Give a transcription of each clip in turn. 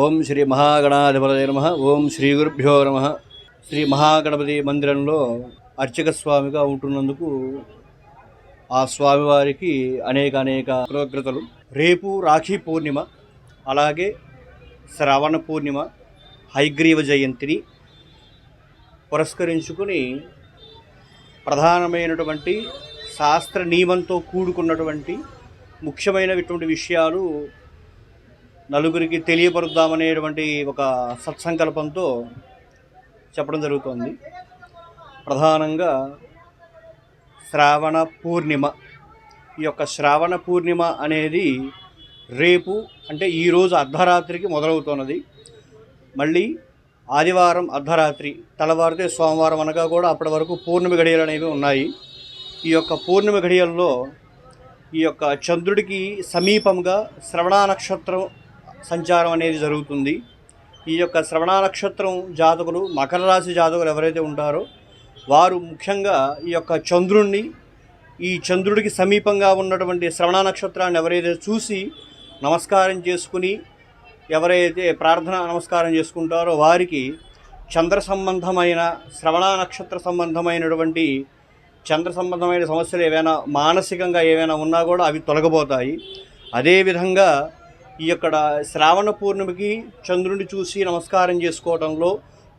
ఓం శ్రీ మహాగణాధిపతయ నమ. ఓం శ్రీ గురుభ్యో నమ. శ్రీ మహాగణపతి మందిరంలో అర్చక స్వామిగా ఉంటున్నందుకు ఆ స్వామివారికి అనేక అనేక కృతజ్ఞతలు. రేపు రాఖీ పూర్ణిమ అలాగే శ్రావణ పూర్ణిమ హైగ్రీవ జయంతిని పురస్కరించుకుని ప్రధానమైనటువంటి శాస్త్ర నియమంతో కూడుకున్నటువంటి ముఖ్యమైనటువంటి విషయాలు నలుగురికి తెలియపరుద్దామనేటువంటి ఒక సత్సంకల్పంతో చెప్పడం జరుగుతుంది. ప్రధానంగా శ్రావణ పూర్ణిమ ఈ యొక్క శ్రావణ పూర్ణిమ అనేది రేపు అంటే ఈరోజు అర్ధరాత్రికి మొదలవుతున్నది మళ్ళీ ఆదివారం అర్ధరాత్రి తెల్లవారితే సోమవారం అనగా కూడా అప్పటి వరకు పూర్ణిమ గడియలు అనేవి ఉన్నాయి. ఈ యొక్క పూర్ణిమ గడియల్లో ఈ యొక్క చంద్రుడికి సమీపంగా శ్రవణ నక్షత్రం సంచారం అనేది జరుగుతుంది. ఈ యొక్క శ్రవణ నక్షత్రం జాతకులు మకర రాశి జాతకులు ఎవరైతే ఉంటారో వారు ముఖ్యంగా ఈ యొక్క చంద్రుణ్ణి ఈ చంద్రుడికి సమీపంగా ఉన్నటువంటి శ్రవణ నక్షత్రాన్ని ఎవరైతే చూసి నమస్కారం చేసుకుని ఎవరైతే ప్రార్థన నమస్కారం చేసుకుంటారో వారికి చంద్ర సంబంధమైన శ్రవణ నక్షత్ర సంబంధమైనటువంటి చంద్ర సంబంధమైన సమస్యలు ఏవైనా మానసికంగా ఏవైనా ఉన్నా కూడా అవి తొలగిపోతాయి. అదేవిధంగా ఈ యొక్క శ్రావణ పూర్ణిమకి చంద్రుడిని చూసి నమస్కారం చేసుకోవడంలో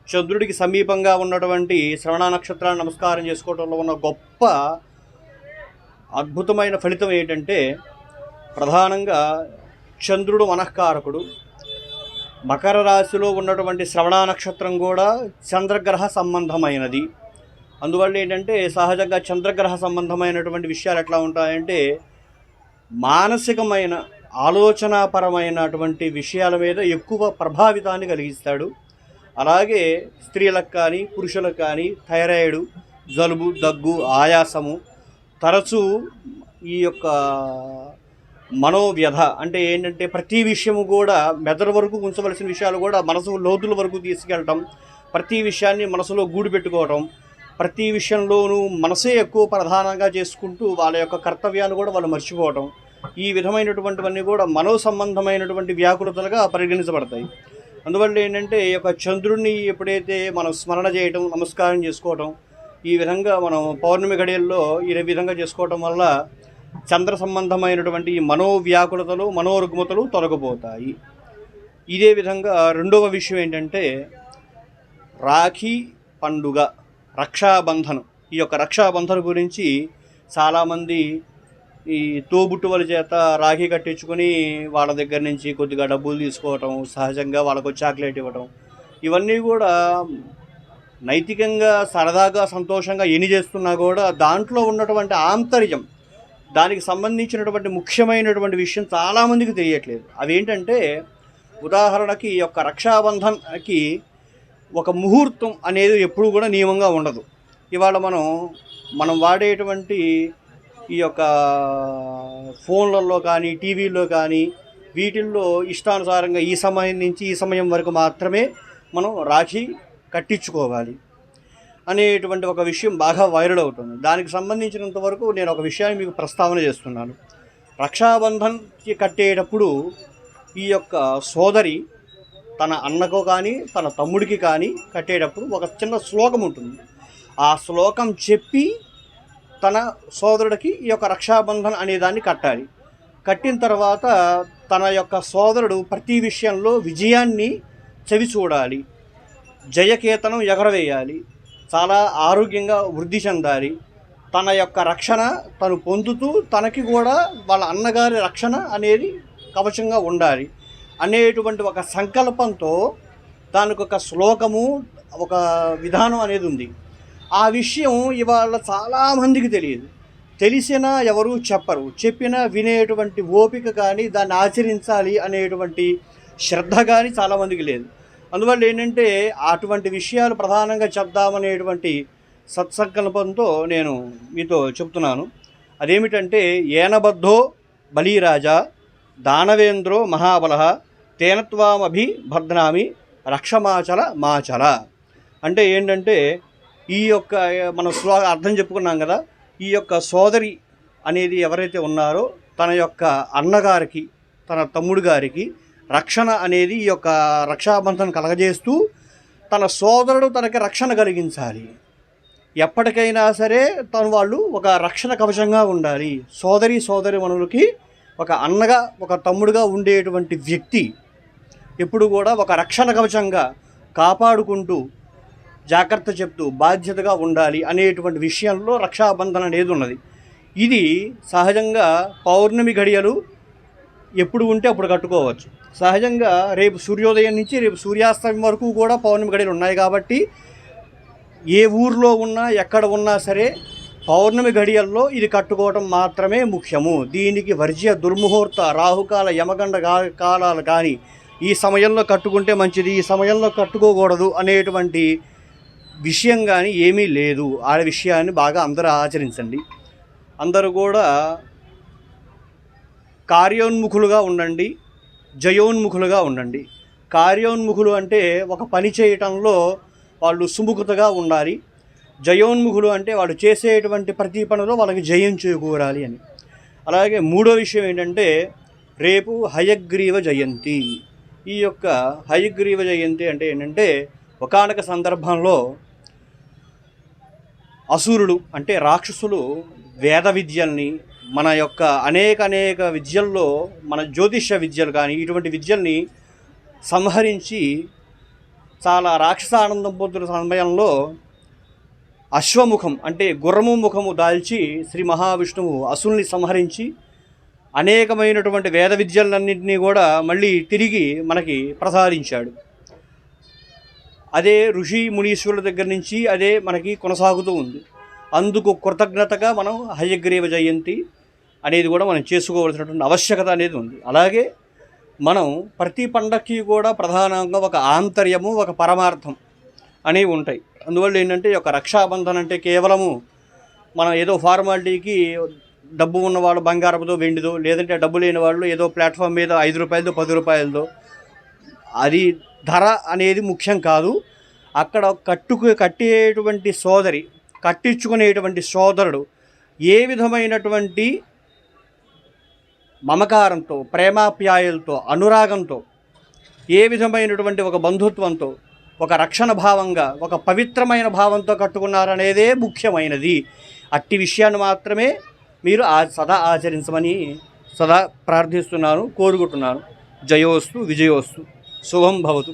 చంద్రుడికి సమీపంగా ఉన్నటువంటి శ్రవణ నక్షత్రాన్ని నమస్కారం చేసుకోవడంలో ఉన్న గొప్ప అద్భుతమైన ఫలితం ఏంటంటే ప్రధానంగా చంద్రుడు మనఃకారకుడు. మకర రాశిలో ఉన్నటువంటి శ్రవణ నక్షత్రం కూడా చంద్రగ్రహ సంబంధమైనది. అందువల్ల ఏంటంటే సహజంగా చంద్రగ్రహ సంబంధమైనటువంటి విషయాలు ఎట్లా ఉంటాయంటే మానసికమైన ఆలోచనాపరమైనటువంటి విషయాల మీద ఎక్కువ ప్రభావితాన్ని కలిగిస్తాడు. అలాగే స్త్రీలకు కానీ పురుషులకు కానీ థైరాయిడ్ జలుబు దగ్గు ఆయాసము తరచూ ఈ యొక్క మనోవ్యధ అంటే ఏంటంటే ప్రతి విషయము కూడా మెదడు వరకు ఉంచవలసిన విషయాలు కూడా మనసు లోతుల వరకు తీసుకెళ్ళటం ప్రతి విషయాన్ని మనసులో గూడు పెట్టుకోవటం ప్రతి విషయంలోనూ మనసే ఎక్కువ ప్రధానంగా చేసుకుంటూ వాళ్ళ యొక్క కర్తవ్యాలు కూడా వాళ్ళు మర్చిపోవటం. ఈ విధమైనటువంటివన్నీ కూడా మనో సంబంధమైనటువంటి వ్యాకృతలుగా పరిగణించబడతాయి. అందువల్ల ఏంటంటే ఈ యొక్క చంద్రుడిని ఎప్పుడైతే మనం స్మరణ చేయటం నమస్కారం చేసుకోవటం ఈ విధంగా మనం పౌర్ణమి గడియల్లో ఈ విధంగా చేసుకోవటం వల్ల చంద్ర సంబంధమైనటువంటి మనోవ్యాకులతలు మనోరుగ్మతలు తొలగిపోతాయి. ఇదే విధంగా రెండవ విషయం ఏంటంటే రాఖీ పండుగ రక్షాబంధనం. ఈ యొక్క రక్షాబంధన గురించి చాలామంది ఈ తోబుట్టువల చేత రాఖీ కట్టించుకొని వాళ్ళ దగ్గర నుంచి కొద్దిగా డబ్బులు తీసుకోవటం సహజంగా వాళ్ళకు చాక్లెట్ ఇవ్వటం ఇవన్నీ కూడా నైతికంగా సరదాగా సంతోషంగా ఎన్ని చేస్తున్నా కూడా దాంట్లో ఉన్నటువంటి ఆంతర్యం దానికి సంబంధించినటువంటి ముఖ్యమైనటువంటి విషయం చాలామందికి తెలియట్లేదు. అవేంటంటే ఉదాహరణకి ఈ యొక్క రక్షాబంధన్కి ఒక ముహూర్తం అనేది ఎప్పుడు కూడా నియమంగా ఉండదు. ఇవాళ మనం మనం వాడేటువంటి ఈ యొక్క ఫోన్లలో కానీ టీవీల్లో కానీ వీటిల్లో ఇష్టానుసారంగా ఈ సమయం నుంచి ఈ సమయం వరకు మాత్రమే మనం రాఖీ కట్టించుకోవాలి అనేటువంటి ఒక విషయం బాగా వైరల్ అవుతుంది. దానికి సంబంధించినంత వరకు నేను ఒక విషయాన్ని మీకు ప్రస్తావన చేస్తున్నాను. రక్షాబంధన్కి కట్టేటప్పుడు ఈ యొక్క సోదరి తన అన్నకు కానీ తన తమ్ముడికి కానీ కట్టేటప్పుడు ఒక చిన్న శ్లోకం ఉంటుంది. ఆ శ్లోకం చెప్పి తన సోదరుడికి ఈ యొక్క రక్షాబంధన్ అనే దాన్ని కట్టాలి. కట్టిన తర్వాత తన యొక్క సోదరుడు ప్రతి విషయంలో విజయాన్ని చవి చూడాలి. జయకేతనం ఎగరవేయాలి. చాలా ఆరోగ్యంగా వృద్ధి చెందాలి. తన యొక్క రక్షణ తను పొందుతూ తనకి కూడా వాళ్ళ అన్నగారి రక్షణ అనేది కవచంగా ఉండాలి. అనేటువంటి ఒక సంకల్పంతో దానికి ఒక శ్లోకము ఒక విధానం అనేది ఉంది. ఆ విషయం ఇవాళ చాలామందికి తెలియదు. తెలిసినా ఎవరు చెప్పరు. చెప్పినా వినేటువంటి ఓపిక కానీ దాన్ని ఆచరించాలి అనేటువంటి శ్రద్ధ కానీ చాలామందికి లేదు. అందువల్ల ఏంటంటే అటువంటి విషయాలు ప్రధానంగా చెప్దామనేటువంటి సత్సంకల్పంతో నేను మీతో చెప్తున్నాను. అదేమిటంటే ఏనబద్ధో బలీరాజా దానవేంద్రో మహాబల తేనత్వామభి భద్నామి రక్షమాచల మాచల. అంటే ఏంటంటే ఈ యొక్క మన శ్లో అర్థం చెప్పుకున్నాం కదా ఈ యొక్క సోదరి అనేది ఎవరైతే ఉన్నారో తన యొక్క అన్నగారికి తన తమ్ముడు గారికి రక్షణ అనేది ఈ యొక్క రక్షాబంధన కలగజేస్తూ తన సోదరుడు తనకి రక్షణ కలిగించాలి. ఎప్పటికైనా సరే తను వాళ్ళు ఒక రక్షణ కవచంగా ఉండాలి. సోదరి సోదరి మనులకి ఒక అన్నగా ఒక తమ్ముడుగా ఉండేటువంటి వ్యక్తి ఎప్పుడు కూడా ఒక రక్షణ కవచంగా కాపాడుకుంటూ జాగ్రత్త చెప్తూ బాధ్యతగా ఉండాలి అనేటువంటి విషయంలో రక్షాబంధన అనేది ఉన్నది. ఇది సహజంగా పౌర్ణమి గడియలు ఎప్పుడు ఉంటే అప్పుడు కట్టుకోవచ్చు. సహజంగా రేపు సూర్యోదయం నుంచి రేపు సూర్యాస్తమయం వరకు కూడా పౌర్ణమి గడియలు ఉన్నాయి కాబట్టి ఏ ఊర్లో ఉన్నా ఎక్కడ ఉన్నా సరే పౌర్ణమి గడియల్లో ఇది కట్టుకోవటం మాత్రమే ముఖ్యము. దీనికి వర్జ్య దుర్ముహూర్త రాహుకాల యమగండ కాలాలు కానీ ఈ సమయంలో కట్టుకుంటే మంచిది ఈ సమయంలో కట్టుకోకూడదు అనేటువంటి విషయం కానీ ఏమీ లేదు. ఆ విషయాన్ని బాగా అందరూ ఆచరించండి. అందరూ కూడా కార్యోన్ముఖులుగా ఉండండి. జయోన్ముఖులుగా ఉండండి. కార్యోన్ముఖులు అంటే ఒక పని చేయటంలో వాళ్ళు సుముఖతగా ఉండాలి. జయోన్ముఖులు అంటే వాళ్ళు చేసేటువంటి ప్రతి పనిలో వాళ్ళకి జయం చేకూరాలి అని. అలాగే మూడో విషయం ఏంటంటే రేపు హయగ్రీవ జయంతి. ఈ యొక్క హయగ్రీవ జయంతి అంటే ఏంటంటే ఒకనొక సందర్భంలో అసురులు అంటే రాక్షసులు వేద విద్యల్ని మన యొక్క అనేక అనేక విద్యల్లో మన జ్యోతిష విద్యలు కానీ ఇటువంటి విద్యల్ని సంహరించి చాలా రాక్షస ఆనందం పొందుతున్న సమయంలో అశ్వముఖం అంటే గుర్రము ముఖము దాల్చి శ్రీ మహావిష్ణువు అసుల్ని సంహరించి అనేకమైనటువంటి వేద విద్యలన్నింటినీ కూడా మళ్ళీ తిరిగి మనకి ప్రసాదించాడు. అదే ఋషి మునీశ్వరుల దగ్గర నుంచి అదే మనకి కొనసాగుతూ ఉంది. అందుకు కృతజ్ఞతగా మనం హయగ్రీవ జయంతి అనేది కూడా మనం చేసుకోవాల్సినటువంటి ఆవశ్యకత అనేది ఉంది. అలాగే మనం ప్రతి పండక్కి కూడా ప్రధానంగా ఒక ఆంతర్యము ఒక పరమార్థం అనేవి ఉంటాయి. అందువల్ల ఏంటంటే ఒక రక్షాబంధన్ అంటే కేవలము మనం ఏదో ఫార్మాలిటీకి డబ్బు ఉన్నవాళ్ళు బంగారపుదో వెండిదో లేదంటే డబ్బు లేని వాళ్ళు ఏదో ప్లాట్ఫామ్ మీద ఐదు రూపాయలదో పది రూపాయలదో అది ధర అనేది ముఖ్యం కాదు. అక్కడ కట్టుకు కట్టేటువంటి సోదరి కట్టించుకునేటువంటి సోదరుడు ఏ విధమైనటువంటి మమకారంతో ప్రేమాప్యాయులతో అనురాగంతో ఏ విధమైనటువంటి ఒక బంధుత్వంతో ఒక రక్షణ భావంగా ఒక పవిత్రమైన భావంతో కట్టుకున్నారనేదే ముఖ్యమైనది. అట్టి విషయాన్ని మాత్రమే మీరు ఆ సదా ఆచరించమని సదా ప్రార్థిస్తున్నాను కోరుకుంటున్నాను. జయోస్తు విజయోస్తు. శుభం భవతు